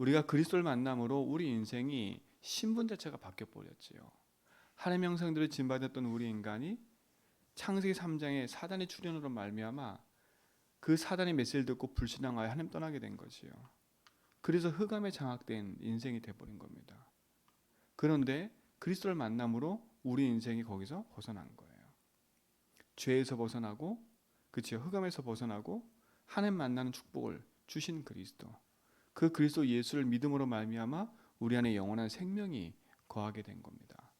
우리가 그리스도를 만남으로 우리 인생이 신분 자체가 바뀌어 버렸지요. 하나님의 형상들을 진받았던 우리 인간이 창세기 3장에 사단의 출현으로 말미암아 그 사단의 메시지를 듣고 불신앙하여 하나님 떠나게 된 거지요. 그래서 흑암에 장악된 인생이 돼 버린 겁니다. 그런데 그리스도를 만남으로 우리 인생이 거기서 벗어난 거예요. 죄에서 벗어나고 그치요. 흑암에서 벗어나고 하나님 만나는 축복을 주신 그리스도. 그 그리스도 예수를 믿음으로 말미암아 우리 안에 영원한 생명이 거하게 된 겁니다.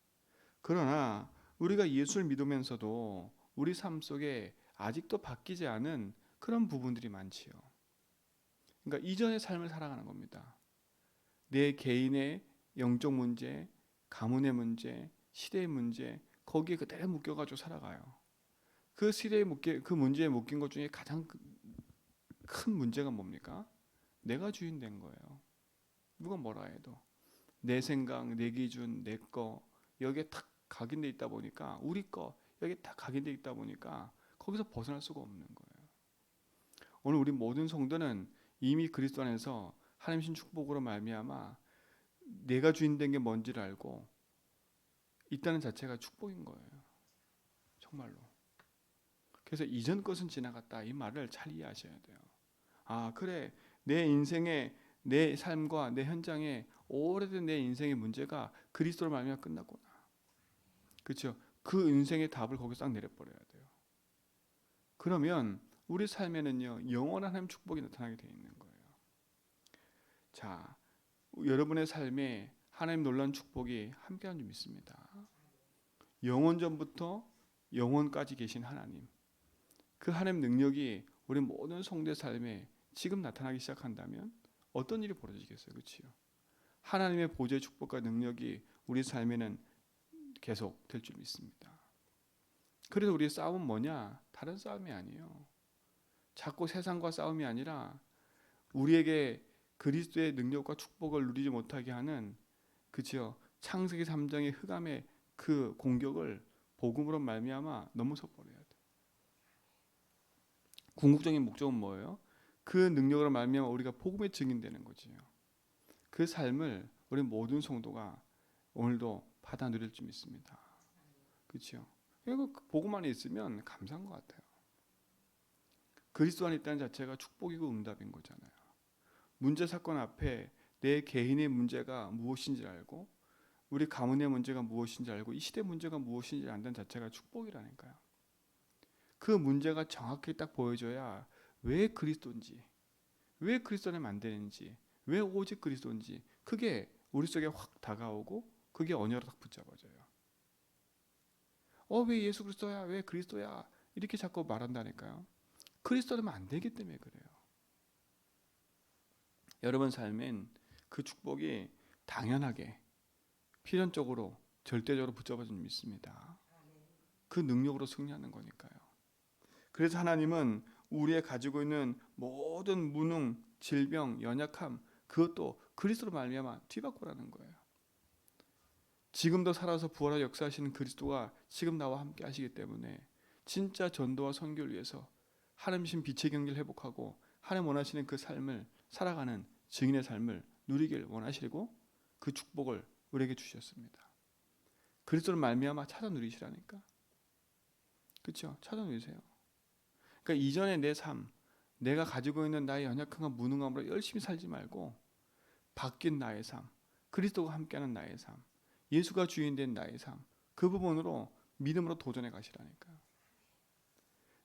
그러나 우리가 예수를 믿으면서도 우리 삶 속에 아직도 바뀌지 않은 그런 부분들이 많지요. 그러니까 이전의 삶을 살아가는 겁니다. 내 개인의 영적 문제, 가문의 문제, 시대의 문제 거기에 그대로 묶여가지고 살아가요. 그 시대에 묶여 그 문제에 묶인 것 중에 가장 그- 큰 문제가 뭡니까? 내가 주인 된 거예요. 누가 뭐라 해도 내 생각, 내 기준, 내 거 여기에 탁 각인돼 있다 보니까 우리 거 여기에 딱 각인돼 있다 보니까 거기서 벗어날 수가 없는 거예요. 오늘 우리 모든 성도는 이미 그리스도 안에서 하나님 신 축복으로 말미암아 내가 주인 된 게 뭔지를 알고 있다는 자체가 축복인 거예요. 정말로. 그래서 이전 것은 지나갔다 이 말을 잘 이해하셔야 돼요. 아 그래 내 인생의 내 삶과 내 현장에 오래된 내 인생의 문제가 그리스도로 말미암아 끝났구나. 그렇죠? 그 인생의 답을 거기서 딱 내려버려야 돼요. 그러면 우리 삶에는요 영원한 하나님 축복이 나타나게 돼 있는 거예요. 자, 여러분의 삶에 하나님 놀라운 축복이 함께한 줄 믿습니다. 영원 전부터 영원까지 계신 하나님, 그 하나님 능력이 우리 모든 성도의 삶에 지금 나타나기 시작한다면 어떤 일이 벌어지겠어요, 그렇지요? 하나님의 보좌의 축복과 능력이 우리 삶에는 계속 될 줄 믿습니다. 그래서 우리의 싸움은 뭐냐? 다른 싸움이 아니에요. 자꾸 세상과 싸움이 아니라 우리에게 그리스도의 능력과 축복을 누리지 못하게 하는 그지요 창세기 3장의 흑암의 그 공격을 복음으로 말미암아 넘어서 버려야 돼. 궁극적인 목적은 뭐예요? 그 능력으로 말미암아 우리가 복음의 증인되는 거지요. 그 삶을 우리 모든 성도가 오늘도 받아 누릴 줄 믿습니다. 그렇죠? 이거 복음 안에 있으면 감사한 것 같아요. 그리스도 안에 있다는 자체가 축복이고 응답인 거잖아요. 문제 사건 앞에 내 개인의 문제가 무엇인지 알고 우리 가문의 문제가 무엇인지 알고 이 시대 문제가 무엇인지 안다는 자체가 축복이라니까요. 그 문제가 정확히 딱 보여줘야 왜 그리스도인지, 왜 그리스도는 안 되는지, 왜 오직 그리스도인지 그게 우리 속에 확 다가오고 그게 언어로 딱 붙잡아져요. 어 왜 예수 그리스도야, 왜 그리스도야 이렇게 자꾸 말한다니까요. 그리스도라면 안 되기 때문에 그래요. 여러분 삶엔 그 축복이 당연하게 필연적으로 절대적으로 붙잡아진 줄 믿습니다. 그 능력으로 승리하는 거니까요. 그래서 하나님은 우리의 가지고 있는 모든 무능, 질병, 연약함 그것도 그리스도로 말미암아 뒤바꾸라는 거예요. 지금도 살아서 부활하 역사하시는 그리스도가 지금 나와 함께 하시기 때문에 진짜 전도와 선교를 위해서 하나님신 빛의 경계를 회복하고 하나님 원하시는 그 삶을 살아가는 증인의 삶을 누리길 원하시고 그 축복을 우리에게 주셨습니다. 그리스도를 말미암아 찾아 누리시라니까. 그렇죠? 찾아 누리세요. 그러니까 이전의 내 삶, 내가 가지고 있는 나의 연약함과 무능함으로 열심히 살지 말고 바뀐 나의 삶, 그리스도가 함께하는 나의 삶, 예수가 주인된 나의 삶, 그 부분으로 믿음으로 도전해 가시라니까요.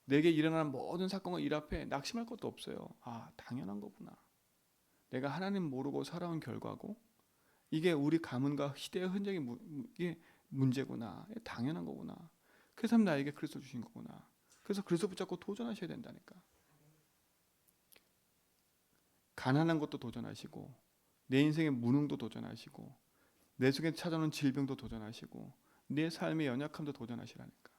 내게 일어나는 모든 사건과 일 앞에 낙심할 것도 없어요. 아, 당연한 거구나. 내가 하나님 모르고 살아온 결과고 이게 우리 가문과 시대의 흔적이 무, 이게 문제구나. 당연한 거구나. 그래서 나에게 그리스도 주신 거구나. 그래서 그리스도 붙잡고 도전하셔야 된다니까. 가난한 것도 도전하시고 내 인생의 무능도 도전하시고 내 속에 찾아오는 질병도 도전하시고 내 삶의 연약함도 도전하시라니까.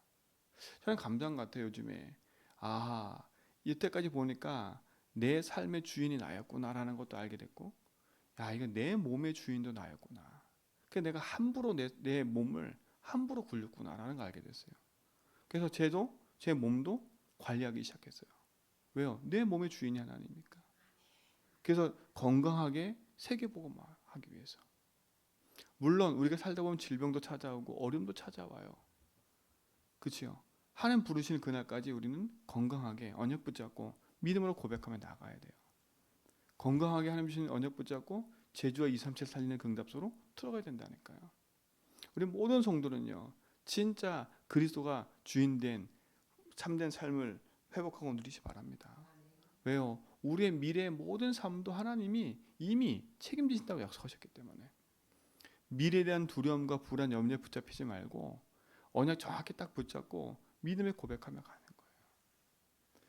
저는 것 같아요 요즘에. 아 이때까지 보니까 내 삶의 주인이 나였구나라는 것도 알게 됐고, 야 이거 내 몸의 주인도 나였구나. 그 내가 함부로 내, 내 몸을 함부로 굴렸구나라는 걸 알게 됐어요. 그래서 제도 제 몸도 관리하기 시작했어요. 왜요? 내 몸의 주인이 하나님이니까. 그래서 건강하게 세계복음화 하기 위해서. 물론 우리가 살다 보면 질병도 찾아오고 어려움도 찾아와요. 그렇죠? 하나님 부르시는 그날까지 우리는 건강하게 언약 붙잡고 믿음으로 고백하며 나가야 돼요. 건강하게 하나님 주신 언약 붙잡고 제주와 2, 3, 7 살리는 긍답소로 들어가야 된다니까요. 우리 모든 성도는요. 진짜 그리스도가 주인된 참된 삶을 회복하고 누리시 바랍니다. 왜요? 우리의 미래의 모든 삶도 하나님이 이미 책임지신다고 약속하셨기 때문에 미래에 대한 두려움과 불안, 염려에 붙잡히지 말고 언약 정확히 딱 붙잡고 믿음의 고백하며 가는 거예요.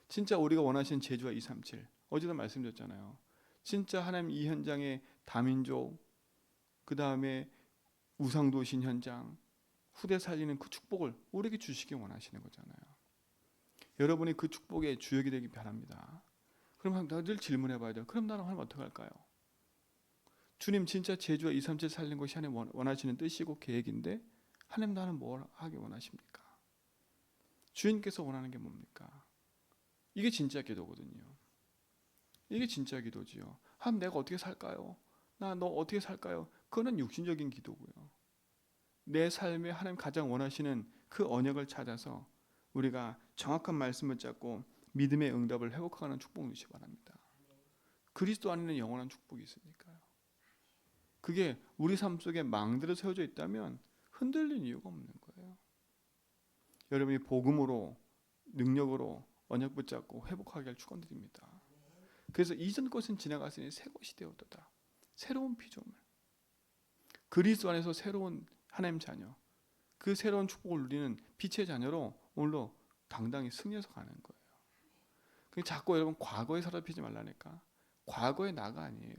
진짜 우리가 원하시는 제주와 237 어제도 말씀드렸잖아요. 진짜 하나님 이 현장의 다민족 그 다음에 우상도신 현장 후대 살리는 그 축복을 우리에게 주시기 원하시는 거잖아요. 여러분이 그 축복의 주역이 되기 바랍니다. 그럼 늘 질문해 봐야 돼요. 그럼 나는 하나님 어떻게 할까요? 주님 진짜 제주와 237 살린 것이 하나님 원하시는 뜻이고 계획인데 하나님 나는 뭘 하기 원하십니까? 주인께서 원하는 게 뭡니까? 이게 진짜 기도거든요. 이게 진짜 기도지요. 하나님 내가 어떻게 살까요? 나 너 어떻게 살까요? 그거는 육신적인 기도고요. 내 삶에 하나님 가장 원하시는 그 언약을 찾아서 우리가 정확한 말씀을 잡고 믿음의 응답을 회복하는 축복 누시 바랍니다. 그리스도 안에는 영원한 축복이 있으니까요. 그게 우리 삶 속에 망대로 세워져 있다면 흔들린 이유가 없는 거예요. 여러분이 복음으로 능력으로 언약 붙잡고 회복하게 할 축원드립니다. 그래서 이전 것은 지나갔으니 새 것이 되었도다. 새로운 피조물. 그리스도 안에서 새로운 하나님 자녀. 그 새로운 축복을 누리는 빛의 자녀로 오늘도 당당히 승리해서 가는 거예요. 그 자꾸 여러분 과거에 사로잡히지 말라니까. 과거의 나가 아니에요.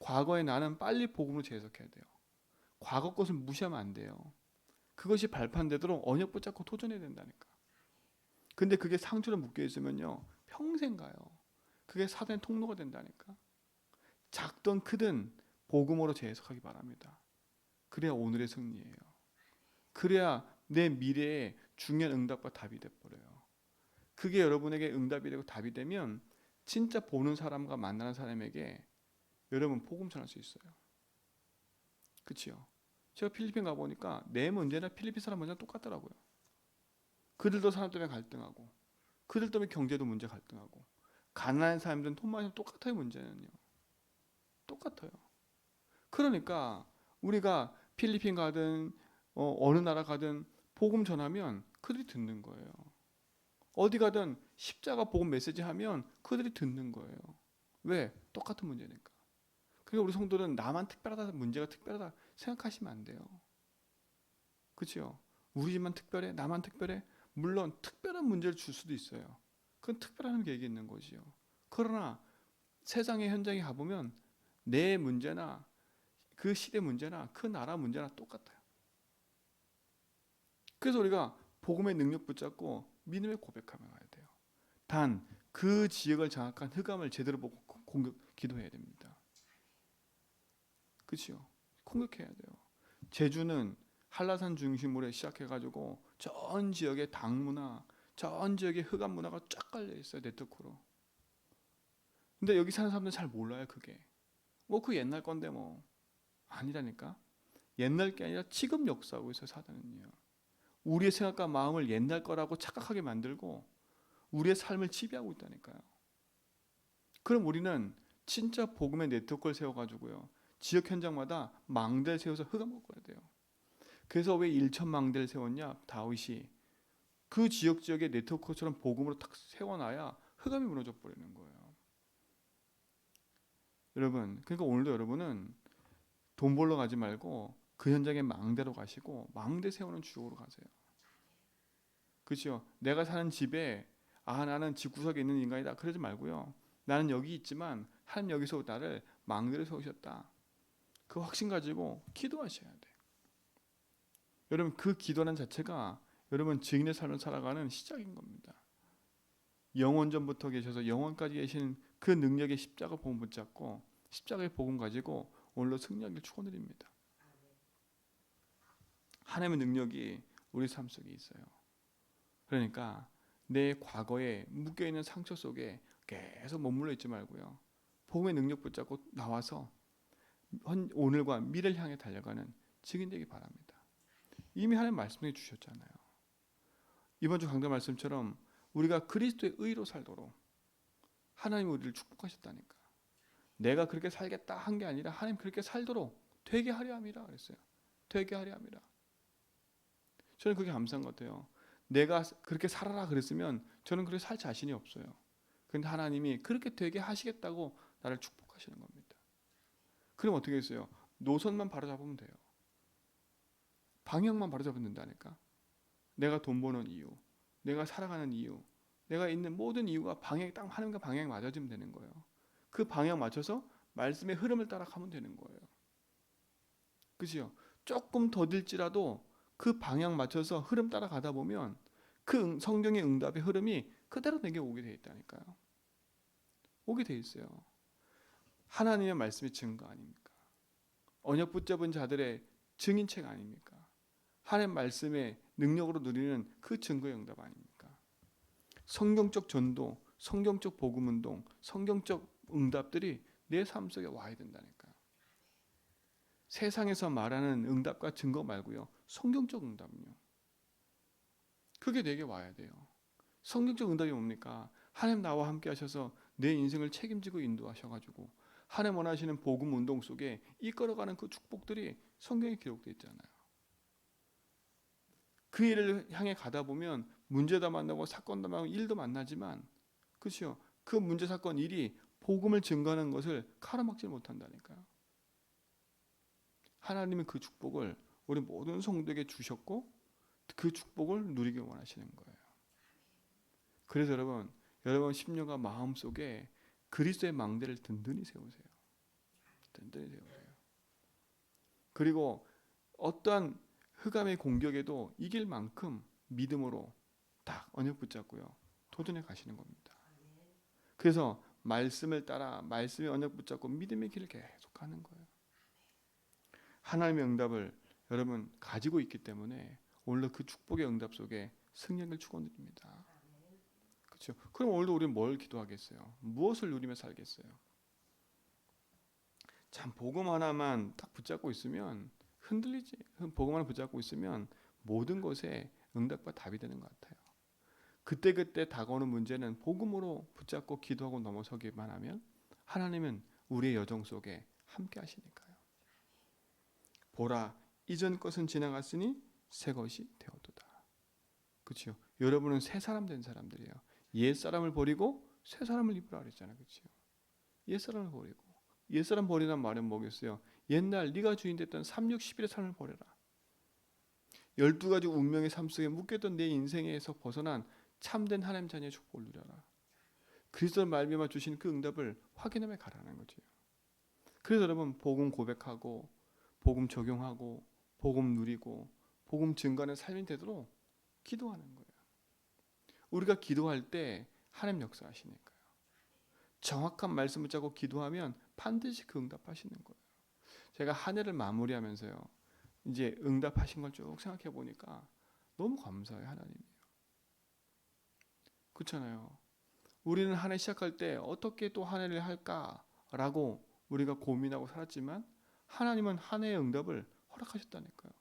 과거의 나는 빨리 복음으로 재해석해야 돼요. 과거 것을 무시하면 안 돼요. 그것이 발판되도록 언약 붙잡고 도전해야 된다니까. 근데 그게 상처로 묶여 있으면요 평생 가요. 그게 사단의 통로가 된다니까. 작든 크든 복음으로 재해석하기 바랍니다. 그래야 오늘의 승리예요. 그래야 내 미래에 중요한 응답과 답이 돼 버려요. 그게 여러분에게 응답이 되고 답이 되면 진짜 보는 사람과 만나는 사람에게 여러분 복음 전할 수 있어요. 그렇죠? 제가 필리핀 가 보니까 내 문제나 필리핀 사람 문제는 똑같더라고요. 그들도 사람 때문에 갈등하고, 그들 때문에 경제도 문제 갈등하고, 가난한 사람들은 돈 많이 똑같아요 문제는요. 똑같아요. 그러니까 우리가 필리핀 가든 어, 느 나라 가든 복음 전하면 그들이 듣는 거예요. 어디 가든 십자가 복음 메시지 하면 그들이 듣는 거예요. 왜? 똑같은 문제니까. 그러니까 우리 성도는 나만 특별하다, 문제가 특별하다 생각하시면 안 돼요. 그렇죠? 우리 집만 특별해, 나만 특별해. 물론 특별한 문제를 줄 수도 있어요. 그건 특별한 계획이 있는 거지요. 그러나 세상의 현장에 가보면 내 문제나 그 시대 문제나 그 나라 문제나 똑같아요. 그래서 우리가 복음의 능력 붙잡고 믿음의 고백하며 가야 돼요. 단 그 지역을 장악한 흑암을 제대로 보고 공격 기도해야 됩니다. 그렇죠? 공격해야 돼요. 제주는 한라산 중심으로 시작해가지고 전 지역의 당문화, 전 지역의 흑암 문화가 쫙 깔려 있어요 네트워크로. 근데 여기 사는 사람들은 잘 몰라요 그게. 뭐 그 옛날 건데 뭐 아니라니까. 옛날 게 아니라 지금 역사하고 있어요 사단은요. 우리의 생각과 마음을 옛날 거라고 착각하게 만들고 우리의 삶을 지배하고 있다니까요. 그럼 우리는 진짜 복음의 네트워크를 세워가지고요. 지역 현장마다 망대를 세워서 흑암 먹어야 돼요. 그래서 왜 일천 망대를 세웠냐? 다윗이 그 지역 지역의 네트워크처럼 복음으로 탁 세워놔야 흑암이 무너져 버리는 거예요. 여러분, 그러니까 오늘도 여러분은 돈 벌러 가지 말고 그 현장에 망대로 가시고 망대 세우는 주역으로 가세요. 그렇죠? 내가 사는 집에 아 나는 집 구석에 있는 인간이다 그러지 말고요. 나는 여기 있지만 한 여기서 나를 망대로 세우셨다. 그 확신 가지고 기도하셔야 돼. 여러분 그 기도하는 자체가 여러분 증인의 삶을 살아가는 시작인 겁니다. 영원 전부터 계셔서 영원까지 계신 그 능력의 십자가 복음 붙잡고 십자가의 복음 가지고 오늘로 승리하길 축원드립니다. 하나님의 능력이 우리 삶 속에 있어요. 그러니까 내 과거에 묶여 있는 상처 속에 계속 머물러 있지 말고요. 복음의 능력 붙잡고 나와서 현- 오늘과 미래를 향해 달려가는 증인 되기 바랍니다. 이미 하나님 말씀해 주셨잖아요. 이번 주 강단 말씀처럼 우리가 그리스도의 의로 살도록 하나님 우리를 축복하셨다니까. 내가 그렇게 살겠다 한 게 아니라 하나님 그렇게 살도록 되게 하려 함이라 그랬어요. 되게 하려 함이라. 저는 그게 감사한 것 같아요. 내가 그렇게 살아라 그랬으면 저는 그렇게 살 자신이 없어요. 근데 하나님이 그렇게 되게 하시겠다고 나를 축복하시는 겁니다. 그럼 어떻게 했어요? 노선만 바로 잡으면 돼요. 방향만 바로 잡으면 된다니까. 내가 돈 버는 이유, 내가 살아가는 이유, 내가 있는 모든 이유가 방향 딱 하나님과 방향 맞아지면 되는 거예요. 그 방향 맞춰서 말씀의 흐름을 따라 가면 되는 거예요. 그죠? 조금 더딜지라도 그 방향 맞춰서 흐름 따라 가다 보면 그 응- 성경의 응답의 흐름이 그대로 내게 오게 돼 있다니까요. 오게 돼 있어요. 하나님의 말씀의 증거 아닙니까? 언약 붙잡은 자들의 증인책 아닙니까? 하나님 말씀의 능력으로 누리는 그 증거의 응답 아닙니까? 성경적 전도, 성경적 복음 운동, 성경적 응답들이 내 삶 속에 와야 된다니까요. 세상에서 말하는 응답과 증거 말고요. 성경적 응답은요. 그게 내게 와야 돼요. 성경적 응답이 뭡니까? 하나님 나와 함께 하셔서 내 인생을 책임지고 인도하셔가지고 하나님 원하시는 복음 운동 속에 이끌어가는 그 축복들이 성경에 기록되어 있잖아요. 그 일을 향해 가다 보면 문제도 만나고 사건도 만나고 일도 만나지만 그렇죠. 그 문제 사건 일이 복음을 증거하는 것을 가로막지 못한다니까요. 하나님은 그 축복을 우리 모든 성도에게 주셨고 그 축복을 누리길 원하시는 거예요. 그래서 여러분, 여러분 심령과 마음 속에 그리스도의 망대를 든든히 세우세요. 든든히 세우세요. 그리고 어떠한 흑암의 공격에도 이길 만큼 믿음으로 딱 언역 붙잡고요. 도전해 가시는 겁니다. 그래서 말씀을 따라 말씀의 언역 붙잡고 믿음의 길을 계속 가는 거예요. 하나님의 응답을 여러분 가지고 있기 때문에 오늘 그 축복의 응답 속에 승리를 축원드립니다. 그렇죠. 그럼 오늘도 우리는 뭘 기도하겠어요? 무엇을 누리며 살겠어요? 참 복음 하나만 딱 붙잡고 있으면 흔들리지. 복음 하나 붙잡고 있으면 모든 것에 응답과 답이 되는 것 같아요. 그때 그때 다가오는 문제는 복음으로 붙잡고 기도하고 넘어서기만 하면 하나님은 우리의 여정 속에 함께 하시니까요. 보라 이전 것은 지나갔으니 새 것이 되었도다. 그렇죠? 여러분은 새 사람 된 사람들이에요. 옛 사람을 버리고 새 사람을 입으라 그랬잖아요. 그렇죠? 옛 사람을 버리고 옛 사람 버리란 말은 뭐겠어요? 옛날 네가 주인 됐던 3, 6, 11의 삶을 버려라. 12가지 운명의 삶 속에 묶였던 내 인생에서 벗어난 참된 하나님 자녀의 축복을 누려라. 그리스도를 말미암아 주신 그 응답을 확인하며 가라는 거죠. 그래서 여러분 복음 고백하고 복음 적용하고 복음 누리고 복음 증거하는 삶이 되도록 기도하는 거예요. 우리가 기도할 때 하나님 역사하시니까요. 정확한 말씀 붙잡고 기도하면 반드시 그 응답하시는 거예요. 제가 한 해를 마무리하면서요. 이제 응답하신 걸 쭉 생각해 보니까 너무 감사해요, 하나님이요. 그렇잖아요. 우리는 한 해 시작할 때 어떻게 또 한 해를 할까라고 우리가 고민하고 살았지만 하나님은 한 해의 응답을 허락하셨다니까요.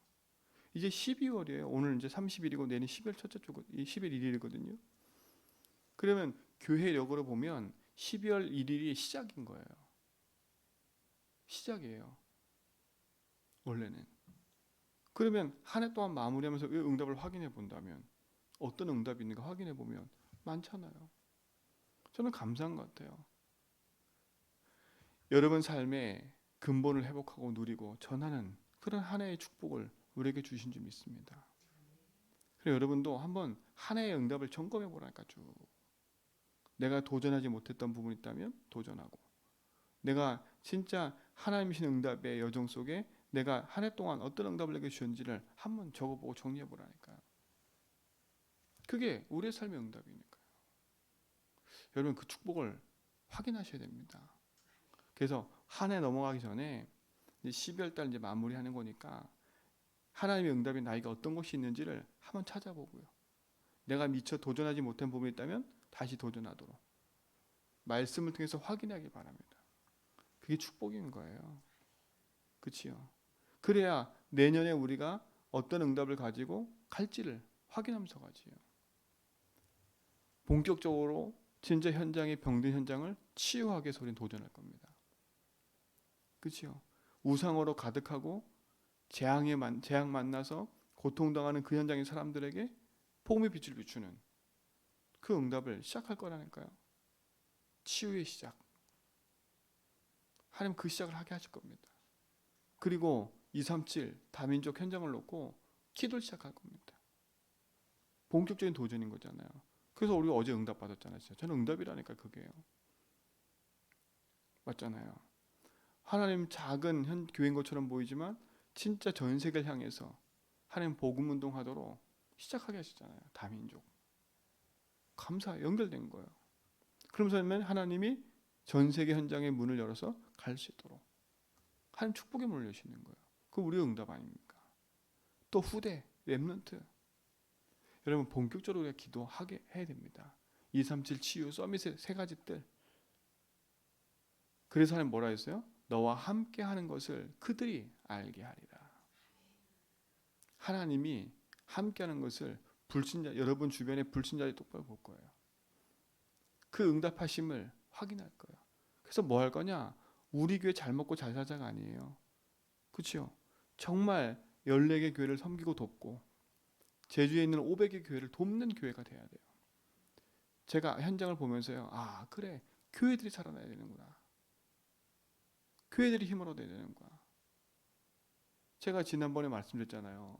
이제 12월이에요. 오늘 이제 30일이고 내일 12월 첫째 주 10일 1일이거든요. 그러면 교회력으로 보면 12월 1일이 시작인 거예요. 시작이에요. 원래는. 그러면 한 해 동안 마무리하면서 그 응답을 확인해 본다면 어떤 응답이 있는가 확인해 보면 많잖아요. 저는 감사한 것 같아요. 여러분 삶의 근본을 회복하고 누리고 전하는 그런 한 해의 축복을 우리에게 주신 줄 믿습니다. 그래 여러분도 한번 한 해의 응답을 점검해 보라니까 쭉. 내가 도전하지 못했던 부분이 있다면 도전하고 내가 진짜 하나님이신 응답의 여정 속에 내가 한 해 동안 어떤 응답을 내게 주셨는지를 한번 적어보고 정리해 보라니까요. 그게 우리의 삶의 응답이니까요. 여러분 그 축복을 확인하셔야 됩니다. 그래서 한 해 넘어가기 전에 이제 12월 달 이제 마무리하는 거니까 하나님의 응답이 나에게 어떤 것이 있는지를 한번 찾아보고요. 내가 미처 도전하지 못한 부분이 있다면 다시 도전하도록 말씀을 통해서 확인하기 바랍니다. 그게 축복인 거예요. 그치요. 그래야 내년에 우리가 어떤 응답을 가지고 갈지를 확인하면서 가지요. 본격적으로 진짜 현장의 병든 현장을 위해서 우리는 도전할 겁니다. 그치요. 우상으로 가득하고 재앙에 만, 재앙 만나서 고통당하는 그 현장의 사람들에게 복음의 빛을 비추는 그 응답을 시작할 거라니까요. 치유의 시작. 하나님 그 시작을 하게 하실 겁니다. 그리고 237 다민족 현장을 놓고 기도를 시작할 겁니다. 본격적인 도전인 거잖아요. 그래서 우리가 어제 응답 받았잖아요. 저는 응답이라니까 그게요. 맞잖아요. 하나님 작은 현 교회인 것처럼 보이지만 진짜 전 세계를 향해서 하나님 복음 운동하도록 시작하게 하시잖아요. 다민족. 감사 연결된 거예요. 그러면서 하나님이 전 세계 현장의 문을 열어서 갈 수 있도록 하나님 축복의 문을 여시는 거예요. 그 우리의 응답 아닙니까? 또 후대 렘넌트 여러분 본격적으로 기도하게 해야 됩니다. 237 치유 서밋의 세 가지 뜰. 그래서 하나님 뭐라 했어요? 너와 함께 하는 것을 그들이 알게 하리라. 하나님이 함께 하는 것을 불신자 여러분 주변에 불신자들이 똑바로 볼 거예요. 그 응답하심을 확인할 거예요. 그래서 뭐 할 거냐? 우리 교회 잘 먹고 잘 살자가 아니에요. 그렇죠? 정말 14개 교회를 섬기고 돕고 제주에 있는 500개 교회를 돕는 교회가 돼야 돼요. 제가 현장을 보면서요. 아, 그래. 교회들이 살아나야 되는구나. 교회들이 힘을 얻어야 되는구나. 제가 지난번에 말씀드렸잖아요.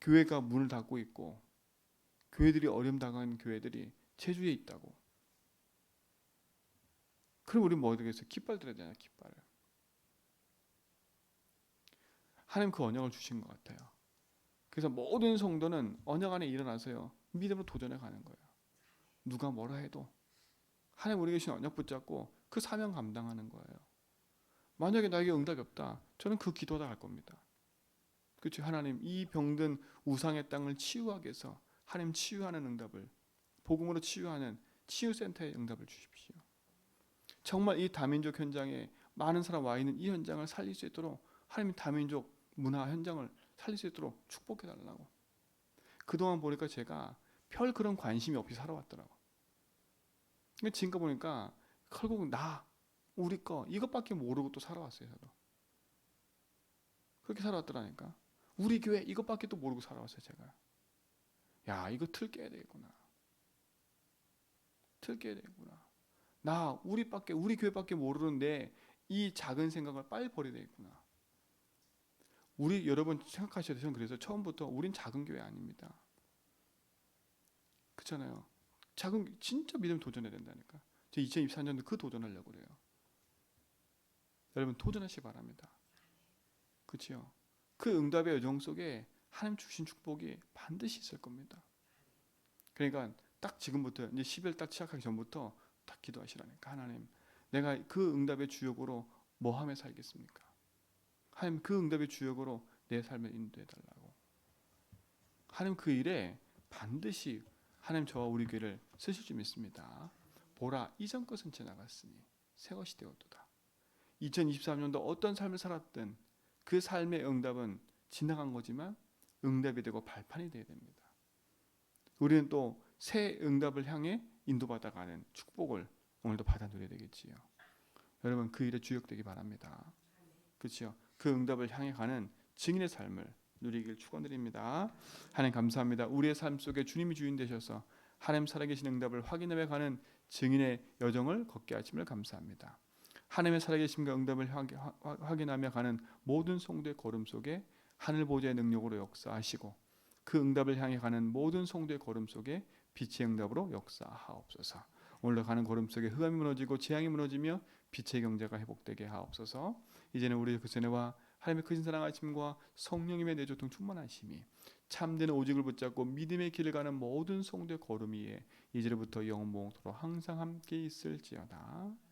교회가 문을 닫고 있고 교회들이 어려움 당하는 교회들이 제주에 있다고. 그럼 우리 뭐 되겠어요? 깃발 들어야 되잖아요. 깃발을. 하나님 그 언약을 주신 것 같아요. 그래서 모든 성도는 언약 안에 일어나서요. 믿음으로 도전해 가는 거예요. 누가 뭐라 해도 하나님 우리 계신 언약 붙잡고 그 사명 감당하는 거예요. 만약에 나에게 응답이 없다. 저는 그 기도다 할 겁니다. 그렇죠. 하나님 이 병든 우상의 땅을 치유하기 위해서 하나님 치유하는 응답을 복음으로 치유하는 치유센터의 응답을 주십시오. 정말 이 다민족 현장에 많은 사람 와 있는 이 현장을 살릴 수 있도록 하나님 다민족 문화 현장을 살릴 수 있도록 축복해 달라고. 그동안 보니까 제가 별 그런 관심이 없이 살아왔더라고. 근데 지금 보니까 결국 나 우리 거 이것밖에 모르고 또 살아왔어요, 저도. 그렇게 살아왔더라니까. 우리 교회 이것밖에 또 모르고 살아왔어요, 제가. 야, 이거 틀 깨야 되겠구나. 틀 깨야 되겠구나. 나 우리밖에 우리 교회밖에 모르는데 이 작은 생각을 빨리 버려야 되겠구나. 우리 여러분 생각하셔야 돼요. 그래서 처음부터 우린 작은 교회 아닙니다. 그렇잖아요. 작은 진짜 믿음 도전해야 된다니까. 저 2024년도 그 도전하려고 그래요. 여러분 도전하시기 바랍니다. 그렇죠? 그 응답의 여정 속에 하나님 주신 축복이 반드시 있을 겁니다. 그러니까 딱 지금부터 이제 10일 딱 시작하기 전부터 딱 기도하시라니까 하나님 내가 그 응답의 주역으로 뭐 하며 살겠습니까? 하나님 그 응답의 주역으로 내 삶을 인도해 달라고. 하나님 그 일에 반드시 하나님 저와 우리 교회를 쓰실 줄 믿습니다. 보라 이전 것은 지나갔으니 새 것이 되었도다. 2023년도 어떤 삶을 살았든 그 삶의 응답은 지나간 거지만 응답이 되고 발판이 되어야 됩니다. 우리는 또 새 응답을 향해 인도받아가는 축복을 오늘도 받아 누려야 되겠지요. 여러분 그 일에 주역되기 바랍니다. 그렇죠? 그 응답을 향해 가는 증인의 삶을 누리길 축원드립니다. 하나님 감사합니다. 우리의 삶 속에 주님이 주인 되셔서 하나님 살아계신 응답을 확인해 가는 증인의 여정을 걷게 하심을 감사합니다. 하나님의 살아계심과 응답을 확인하며 가는 모든 성도의 걸음 속에 하늘 보좌의 능력으로 역사하시고 그 응답을 향해 가는 모든 성도의 걸음 속에 빛의 응답으로 역사하옵소서. 오늘 가는 걸음 속에 흑암이 무너지고 재앙이 무너지며 빛의 경제가 회복되게 하옵소서. 이제는 우리 그 전에와 하나님의 크신 사랑하심과 성령님의 내조통 충만하심이 참된 오직을 붙잡고 믿음의 길을 가는 모든 성도의 걸음 위에 이제부터 영원토록 항상 함께 있을지어다.